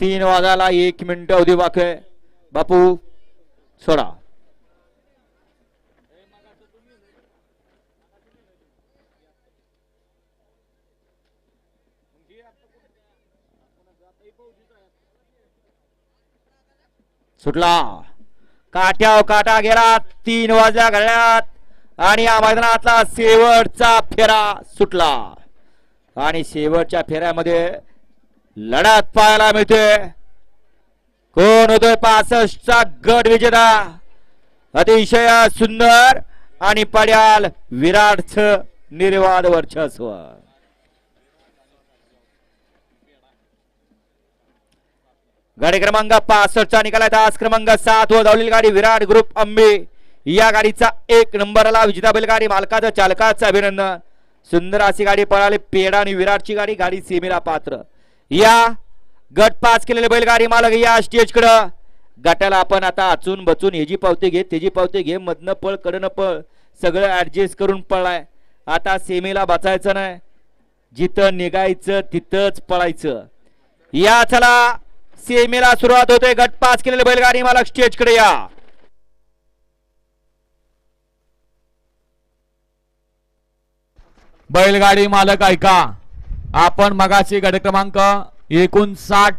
तीन वाजायला एक मिनिट अवधी बाकी. आहे. बापू सोडा. सुटला. काट्याव काटा गेला तीन वाजल्या घडल्यात. आणि या मैदानातला शेवटचा फेरा सुटला. आणि शेवटच्या फेऱ्यामध्ये लढत पाहायला मिळते. कोण होतोय पासष्टचा गट विजेता? अतिशय सुंदर आणि पड्याल विराटच निर्वाद वर्चस्व. गाडी क्रमांक पासष्टचा निकाला तास क्रमांक सात व धावलेली गाडी विराट ग्रुप अंबे. या गाडीचा एक नंबरला विजेता बैलगाडी मालकाचं चालकाचं अभिनंदन. सुंदर अशी गाडी पळाली. पेडा आणि विराटची गाडी गाडी सीमेला पात्र. या गट पास केलेले बैलगाडी मालक या स्टेज कडं. गटाला आपण आता अचून बचून ह्याची पावती घे त्याची पावती घे मधनं पळ कडनं पळ सगळं ऍडजस्ट करून पळलाय. आता सेमीला बचायचं नाही. जिथं निघायचं तिथंच पळायचं. या चला सेमीला सुरुवात होते. गट पास केलेले बैलगाडी मालक स्टेजकडे या. बैलगाडी मालक ऐका. आपण मगाशी गट क्रमांक एकोणसाठ